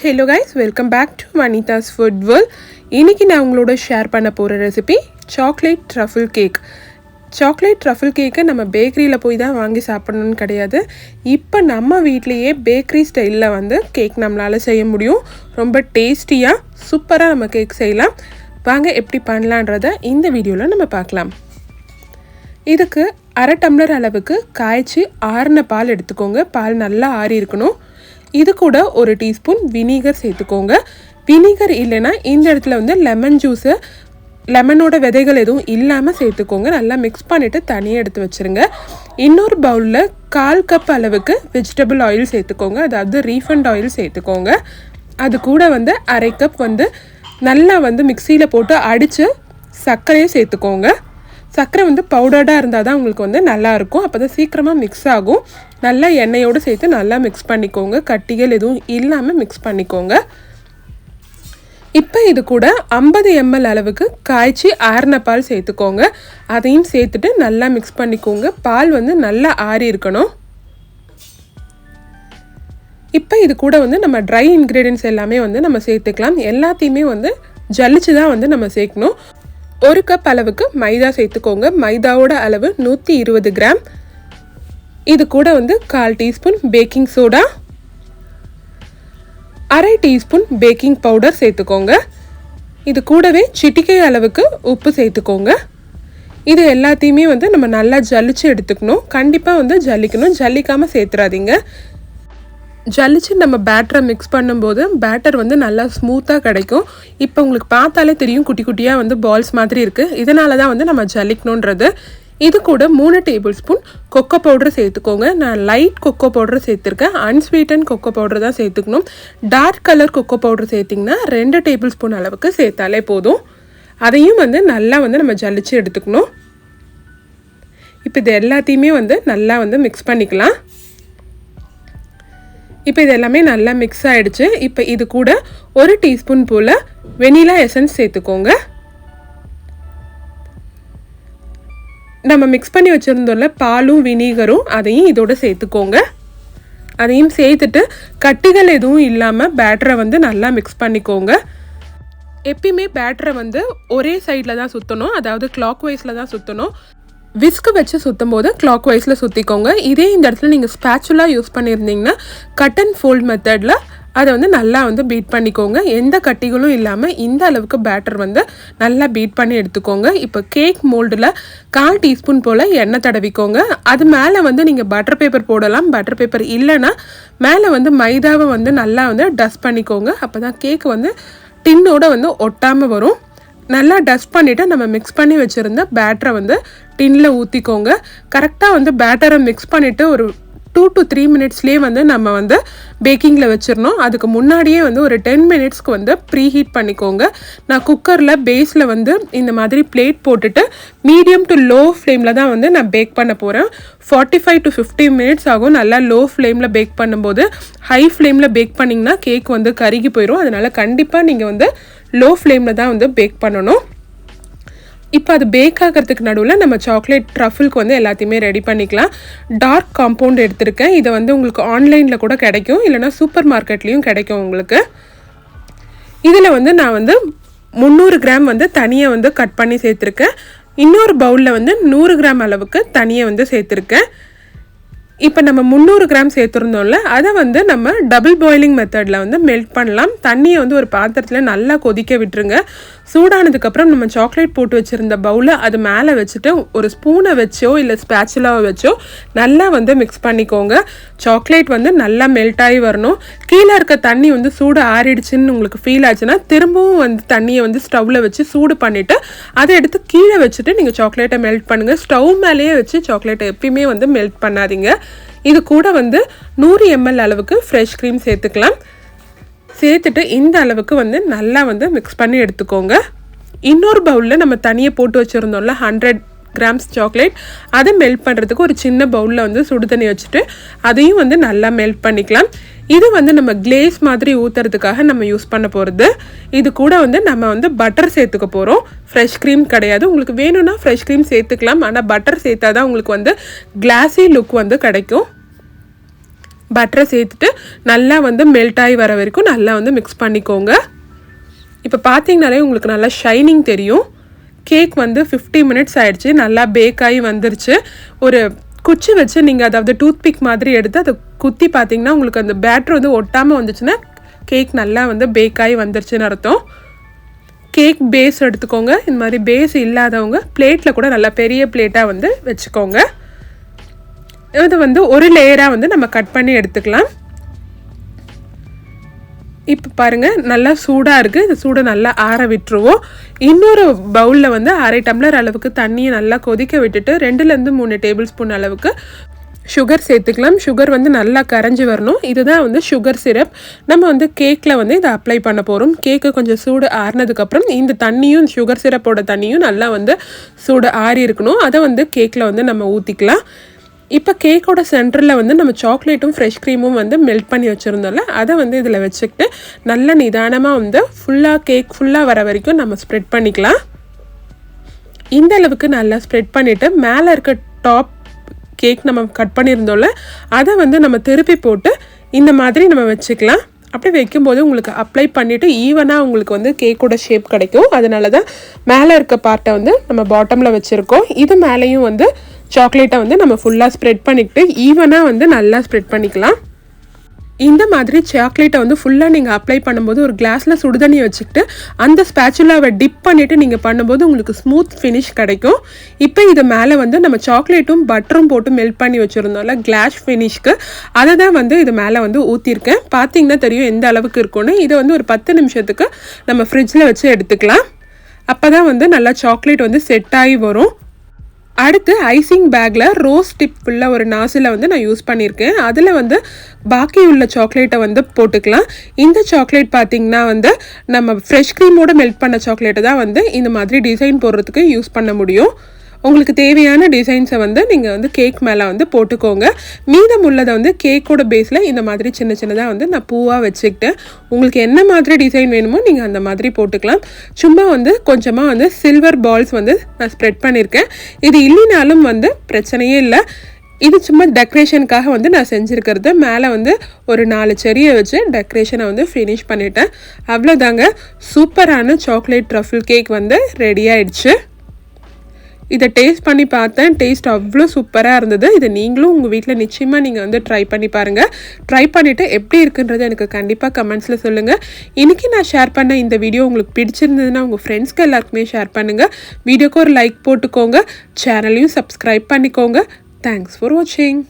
Hello guys welcome back to Vanitha's food world இன்றைக்கி நான் உங்களோட ஷேர் பண்ண போகிற recipe chocolate truffle cake chocolate truffle கேக்கை நம்ம பேக்கரியில் போய் தான் வாங்கி சாப்பிட்ணுன்னு கிடையாது. இப்போ நம்ம வீட்லேயே பேக்கரி ஸ்டைலில் வந்து கேக் நம்மளால் செய்ய முடியும். ரொம்ப டேஸ்டியாக சூப்பராக நம்ம கேக் செய்யலாம். வாங்க எப்படி பண்ணலான்றதை இந்த வீடியோவில் நம்ம பார்க்கலாம். இதுக்கு அரை டம்ளர் அளவுக்கு காய்ச்சி ஆறின பால் எடுத்துக்கோங்க. பால் நல்லா ஆறி இருக்கணும். இது கூட ஒரு டீஸ்பூன் வினிகர் சேர்த்துக்கோங்க. வினிகர் இல்லைன்னா இந்த இடத்துல வந்து லெமன் ஜூஸு லெமனோட விதைகள் எதுவும் இல்லாமல் சேர்த்துக்கோங்க. நல்லா மிக்ஸ் பண்ணிவிட்டு தனியாக எடுத்து வச்சுருங்க. இன்னொரு பவுலில் கால் கப் அளவுக்கு வெஜிடபிள் ஆயில் சேர்த்துக்கோங்க. அதாவது ரீஃபண்ட் ஆயில் சேர்த்துக்கோங்க. அது கூட வந்து அரை கப் வந்து நல்லா வந்து மிக்சியில் போட்டு அடித்து சர்க்கரையும் சேர்த்துக்கோங்க. சர்க்கரை வந்து பவுடர்டாக இருந்தால் தான் உங்களுக்கு வந்து நல்லாயிருக்கும் அப்போ தான் சீக்கிரமாக மிக்ஸ் ஆகும். நல்லா எண்ணெயோடு சேர்த்து நல்லா மிக்ஸ் பண்ணிக்கோங்க. கட்டிகள் எதுவும் இல்லாமல் மிக்ஸ் பண்ணிக்கோங்க. இப்போ இது கூட ஐம்பது எம்எல் அளவுக்கு காய்ச்சி ஆறின பால் சேர்த்துக்கோங்க. அதையும் சேர்த்துட்டு நல்லா மிக்ஸ் பண்ணிக்கோங்க. பால் வந்து நல்லா ஆறி இருக்கணும். இப்போ இது கூட வந்து நம்ம ட்ரை இன்க்ரீடியன்ஸ் எல்லாமே வந்து நம்ம சேர்த்துக்கலாம். எல்லாத்தையுமே வந்து ஜல்லிச்சு தான் வந்து நம்ம சேர்க்கணும். ஒரு கப் அளவுக்கு மைதா சேர்த்துக்கோங்க. மைதாவோட அளவு நூற்றி இருபது கிராம். இது கூட வந்து கால் டீஸ்பூன் பேக்கிங் சோடா அரை டீஸ்பூன் பேக்கிங் பவுடர் சேர்த்துக்கோங்க. இது கூடவே சிட்டிக்கை அளவுக்கு உப்பு சேர்த்துக்கோங்க. இது எல்லாத்தையுமே வந்து நம்ம நல்லா ஜல்லிச்சு எடுத்துக்கணும். கண்டிப்பாக வந்து ஜல்லிக்கணும் ஜல்லிக்காமல் சேர்த்துறாதீங்க. ஜல்லிச்சு நம்ம பேட்டரை மிக்ஸ் பண்ணும்போது பேட்டர் வந்து நல்லா ஸ்மூத்தாக கிடைக்கும். இப்போ உங்களுக்கு பார்த்தாலே தெரியும் குட்டி குட்டியாக வந்து பால்ஸ் மாதிரி இருக்குது இதனால தான் வந்து நம்ம ஜல்லிக்கணுன்றது இது கூட மூணு டேபிள் ஸ்பூன் கொக்கோ பவுடர் சேர்த்துக்கோங்க. நான் லைட் கொக்கோ பவுடர் சேர்த்துருக்கேன். அன்ஸ்வீட்டன் கொக்கோ பவுடர் தான் சேர்த்துக்கணும். டார்க் கலர் கொக்கோ பவுடர் சேர்த்திங்கன்னா ரெண்டு டேபிள் ஸ்பூன் அளவுக்கு சேர்த்தாலே போதும். அதையும் வந்து நல்லா வந்து நம்ம ஜலிச்சு எடுத்துக்கணும். இப்போ இது எல்லாத்தையுமே வந்து நல்லா வந்து மிக்ஸ் பண்ணிக்கலாம். இப்போ இது எல்லாமே நல்லா மிக்ஸ் ஆகிடுச்சு இப்போ இது கூட ஒரு டீஸ்பூன் போல் வெனிலா எசன்ஸ் சேர்த்துக்கோங்க. நம்ம மிக்ஸ் பண்ணி வச்சுருந்தோம்ல பாலும் வினீகரும் அதையும் இதோட சேர்த்துக்கோங்க. அதையும் சேர்த்துட்டு கட்டிகள் எதுவும் இல்லாமல் பேட்டரை வந்து நல்லா மிக்ஸ் பண்ணிக்கோங்க. எப்பயுமே பேட்டரை வந்து ஒரே சைடில் தான் சுற்றணும் அதாவது கிளாக் வைஸில் தான் சுற்றணும் விஸ்க்கு வச்சு சுற்றும் போது கிளாக் வைஸில் சுற்றிக்கோங்க இதே இந்த இடத்துல நீங்கள் ஸ்பேச்சுலாக யூஸ் பண்ணியிருந்தீங்கன்னா கட் அண்ட் ஃபோல்ட் மெத்தடில் அதை வந்து நல்லா வந்து பீட் பண்ணிக்கோங்க. எந்த கட்டிகளும் இல்லாமல் இந்த அளவுக்கு பேட்டர் வந்து நல்லா பீட் பண்ணி எடுத்துக்கோங்க. இப்போ கேக் மோல்டில் கால் டீஸ்பூன் போல் எண்ணெய் தடவிக்கோங்க. அது மேலே வந்து நீங்கள் பட்டர் பேப்பர் போடலாம். பட்டர் பேப்பர் இல்லைன்னா மேலே வந்து மைதாவை வந்து நல்லா வந்து டஸ்ட் பண்ணிக்கோங்க. அப்போ தான் கேக் வந்து டின்னோட வந்து ஒட்டாமல் வரும். நல்லா டஸ்ட் பண்ணிவிட்டு நம்ம மிக்ஸ் பண்ணி வச்சுருந்த பேட்டரை வந்து டின்னில் ஊற்றிக்கோங்க கரெக்டாக வந்து பேட்டரை மிக்ஸ் பண்ணிவிட்டு ஒரு டூ டு த்ரீ மினிட்ஸ்லேயே வந்து நம்ம வந்து பேக்கிங்கில் வச்சிடணும். அதுக்கு முன்னாடியே வந்து ஒரு டென் மினிட்ஸ்க்கு வந்து ப்ரீ ஹீட் பண்ணிக்கோங்க. நான் குக்கரில் பேஸில் வந்து இந்த மாதிரி பிளேட் போட்டுட்டு மீடியம் டு லோ ஃப்ளேமில் தான் வந்து நான் பேக் பண்ண போகிறேன் forty five to fifty minutes ஆகும். நல்லா லோ ஃப்ளேமில் பேக் பண்ணும்போது ஹை ஃப்ளேமில் பேக் பண்ணிங்கன்னா கேக் வந்து கருகி போயிடும் அதனால் கண்டிப்பாக நீங்கள் வந்து லோ ஃப்ளேமில் தான் வந்து பேக் பண்ணணும். இப்போ அது பேக் ஆகிறதுக்கு நடுவில் நம்ம சாக்லேட் ட்ரஃபிள்க்கு வந்து எல்லாத்தையுமே ரெடி பண்ணிக்கலாம். டார்க் காம்பவுண்ட் எடுத்திருக்கேன். இதை வந்து உங்களுக்கு ஆன்லைனில் கூட கிடைக்கும். இல்லைனா சூப்பர் மார்க்கெட்லேயும் கிடைக்கும் உங்களுக்கு. இதில் வந்து நான் வந்து முந்நூறு கிராம் வந்து தனியாக வந்து கட் பண்ணி சேர்த்துருக்கேன். இன்னொரு பவுலில் வந்து நூறு கிராம் அளவுக்கு தனியாக வந்து சேர்த்துருக்கேன். இப்போ நம்ம முந்நூறு கிராம் சேர்த்துருந்தோம்ல அதை வந்து நம்ம டபுள் பாயிலிங் மெத்தடில் வந்து மெல்ட் பண்ணலாம். தண்ணியை வந்து ஒரு பாத்திரத்தில் நல்லா கொதிக்க விட்டுருங்க. சூடானதுக்கப்புறம் நம்ம சாக்லேட் போட்டு வச்சுருந்த பவுலை அது மேலே வச்சுட்டு ஒரு ஸ்பூனை வச்சோ இல்லை ஸ்பேச்சுலாவை வச்சோ நல்லா வந்து மிக்ஸ் பண்ணிக்கோங்க. சாக்லேட் வந்து நல்லா மெல்ட் ஆகி வரணும். கீழே இருக்க தண்ணி வந்து சூடு ஆறிடுச்சுன்னு உங்களுக்கு ஃபீல் ஆச்சுன்னா திரும்பவும் வந்து தண்ணியை வந்து ஸ்டவ்வில் வச்சு சூடு பண்ணிவிட்டு அதை எடுத்து கீழே வச்சுட்டு நீங்கள் சாக்லேட்டை மெல்ட் பண்ணுங்கள் ஸ்டவ் மேலேயே வச்சு சாக்லேட்டை எப்பயுமே வந்து மெல்ட் பண்ணாதீங்க. இது கூட வந்து நூறு எம்எல் அளவுக்கு ஃப்ரெஷ் க்ரீம் சேர்த்துக்கலாம். சேர்த்துட்டு இந்த அளவுக்கு வந்து நல்லா வந்து மிக்ஸ் பண்ணி எடுத்துக்கோங்க. இன்னொரு பவுலில் நம்ம தனியாக போட்டு வச்சுருந்தோம்ல ஹண்ட்ரட் கிராம்ஸ் சாக்லேட் அதை மெல்ட் பண்ணுறதுக்கு ஒரு சின்ன பவுலில் வந்து சுடு தண்ணி வச்சுட்டு அதையும் வந்து நல்லா மெல்ட் பண்ணிக்கலாம். இது வந்து நம்ம கிளேஸ் மாதிரி ஊற்றுறதுக்காக நம்ம யூஸ் பண்ண போகிறது இது கூட வந்து நம்ம வந்து பட்டர் சேர்த்துக்க போகிறோம் ஃப்ரெஷ் க்ரீம் கிடையாது. உங்களுக்கு வேணும்னா ஃப்ரெஷ் க்ரீம் சேர்த்துக்கலாம். ஆனால் பட்டர் சேர்த்தா தான் உங்களுக்கு வந்து கிளாஸி லுக் வந்து கிடைக்கும். பட்டரை சேர்த்துட்டு நல்லா வந்து மெல்ட் ஆகி வர வரைக்கும் நல்லா வந்து மிக்ஸ் பண்ணிக்கோங்க. இப்போ பார்த்தீங்கனாலே உங்களுக்கு நல்லா ஷைனிங் தெரியும். கேக் வந்து ஃபிஃப்டி மினிட்ஸ் ஆகிடுச்சு நல்லா பேக் ஆகி வந்துருச்சு. ஒரு குச்சி வச்சு நீங்கள் அதாவது டூத்பிக் மாதிரி எடுத்து அதை குத்தி பார்த்தீங்கன்னா உங்களுக்கு அந்த பேட்டர் வந்து ஒட்டாமல் வந்துச்சுன்னா கேக் நல்லா வந்து பேக் ஆகி வந்துருச்சுன்னு அர்த்தம். கேக் பேஸ் எடுத்துக்கோங்க. இந்த மாதிரி பேஸ் இல்லாதவங்க பிளேட்டில் கூட நல்லா பெரிய பிளேட்டாக வந்து வச்சுக்கோங்க. அது வந்து ஒரு லேயராக வந்து நம்ம கட் பண்ணி எடுத்துக்கலாம். இப்போ பாருங்கள் நல்லா சூடாக இருக்குது இந்த சூடை நல்லா ஆற விட்டுருவோம். இன்னொரு பவுலில் வந்து அரை டம்ளர் அளவுக்கு தண்ணியை நல்லா கொதிக்க விட்டுட்டு ரெண்டுலேருந்து மூணு டேபிள் ஸ்பூன் அளவுக்கு சுகர் சேர்த்துக்கலாம். சுகர் வந்து நல்லா கரைஞ்சி வரணும். இதுதான் வந்து சுகர் சிரப் நம்ம வந்து கேக்கில் வந்து இதை அப்ளை பண்ண போகிறோம் கேக்கு கொஞ்சம் சூடு ஆறினதுக்கப்புறம் இந்த தண்ணியும் சுகர் சிரப்போட தண்ணியும் நல்லா வந்து சூடு ஆறி இருக்கணும் அதை வந்து கேக்கில் வந்து நம்ம ஊற்றிக்கலாம் இப்போ கேக்கோட சென்டரில் வந்து நம்ம சாக்லேட்டும் ஃப்ரெஷ் க்ரீமும் வந்து மெல்ட் பண்ணி வச்சுருந்தோம்ல அதை வந்து இதில் வச்சுக்கிட்டு நல்ல நிதானமாக வந்து ஃபுல்லாக கேக் ஃபுல்லாக வர வரைக்கும் நம்ம ஸ்ப்ரெட் பண்ணிக்கலாம். இந்த அளவுக்கு நல்லா ஸ்ப்ரெட் பண்ணிவிட்டு மேலே இருக்க டாப் கேக் நம்ம கட் பண்ணியிருந்தோம்ல அதை வந்து நம்ம திருப்பி போட்டு இந்த மாதிரி நம்ம வச்சுக்கலாம். அப்படி வைக்கும்போது உங்களுக்கு அப்ளை பண்ணிவிட்டு ஈவனாக உங்களுக்கு வந்து கேக்கோட ஷேப் கிடைக்கும். அதனால தான் மேலே இருக்க பார்ட்டை வந்து நம்ம பாட்டமில் வச்சுருக்கோம். இது மேலேயும் வந்து சாக்லேட்டை வந்து நம்ம ஃபுல்லாக ஸ்ப்ரெட் பண்ணிக்கிட்டு ஈவனாக வந்து நல்லா ஸ்ப்ரெட் பண்ணிக்கலாம். இந்த மாதிரி சாக்லேட்டை வந்து ஃபுல்லாக நீங்கள் அப்ளை பண்ணும்போது ஒரு கிளாஸில் சுடுதண்ணி வச்சுக்கிட்டு அந்த ஸ்பேச்சுலாவை டிப் பண்ணிவிட்டு நீங்கள் பண்ணும்போது உங்களுக்கு ஸ்மூத் ஃபினிஷ் கிடைக்கும். இப்போ இது மேலே வந்து நம்ம சாக்லேட்டும் பட்டரும் போட்டு மெல்ட் பண்ணி வச்சுருந்தோம்ல கிளாஸ் ஃபினிஷ்க்கு அதை தான் வந்து இது மேலே வந்து ஊற்றிருக்கேன் பார்த்தீங்கன்னா தெரியும் எந்த அளவுக்கு இருக்கும்னு. இதை வந்து ஒரு பத்து நிமிஷத்துக்கு நம்ம ஃப்ரிட்ஜில் வச்சு எடுத்துக்கலாம். அப்போ தான் வந்து நல்லா சாக்லேட் வந்து செட் ஆகி வரும். அடுத்து ஐசிங் பேக்கில் ரோஸ் டிப் உள்ள ஒரு நாசில் வந்து நான் யூஸ் பண்ணியிருக்கேன். அதில் வந்து பாக்கி உள்ள சாக்லேட்டை வந்து போட்டுக்கலாம். இந்த சாக்லேட் பார்த்திங்கன்னா வந்து நம்ம ஃப்ரெஷ் க்ரீமோட மெல்ட் பண்ண சாக்லேட்டை தான் வந்து இந்த மாதிரி டிசைன் போடுறதுக்கு யூஸ் பண்ண முடியும். உங்களுக்கு தேவையான டிசைன்ஸை வந்து நீங்கள் வந்து கேக் மேலே வந்து போட்டுக்கோங்க. மீதம் உள்ளதை வந்து கேக்கோட பேஸில் இந்த மாதிரி சின்ன சின்னதாக வந்து நான் பூவாக வச்சுக்கிட்டேன் உங்களுக்கு என்ன மாதிரி டிசைன் வேணுமோ நீங்கள் அந்த மாதிரி போட்டுக்கலாம். சும்மா வந்து கொஞ்சமாக வந்து சில்வர் பால்ஸ் வந்து நான் ஸ்ப்ரெட் பண்ணியிருக்கேன் இது இல்லைனாலும் வந்து பிரச்சனையே இல்லை. இது சும்மா டெக்கரேஷனுக்காக வந்து நான் செஞ்சுருக்கிறது. மேலே வந்து ஒரு நாலு செடியை வச்சு டெக்கரேஷனை வந்து ஃபினிஷ் பண்ணிட்டேன். அவ்வளோதாங்க சூப்பரான சாக்லேட் ட்ரஃபிள் கேக் வந்து ரெடி ஆயிடுச்சு. இதை டேஸ்ட் பண்ணி பார்த்தேன். டேஸ்ட் அவ்வளோ சூப்பராக இருந்தது. இதை நீங்களும் உங்கள் வீட்டில் நிச்சயமாக நீங்கள் வந்து ட்ரை பண்ணி பாருங்கள் ட்ரை பண்ணிவிட்டு எப்படி இருக்குன்றது எனக்கு கண்டிப்பாக கமெண்ட்ஸில் சொல்லுங்கள் இன்றைக்கி நான் ஷேர் பண்ண இந்த வீடியோ உங்களுக்கு பிடிச்சிருந்ததுன்னா உங்கள் ஃப்ரெண்ட்ஸ்க்கு எல்லாருக்குமே ஷேர் பண்ணுங்கள் வீடியோக்கு ஒரு லைக் போட்டுக்கோங்க. சேனலையும் சப்ஸ்கிரைப் பண்ணிக்கோங்க. தேங்க்ஸ் ஃபார் வாட்சிங்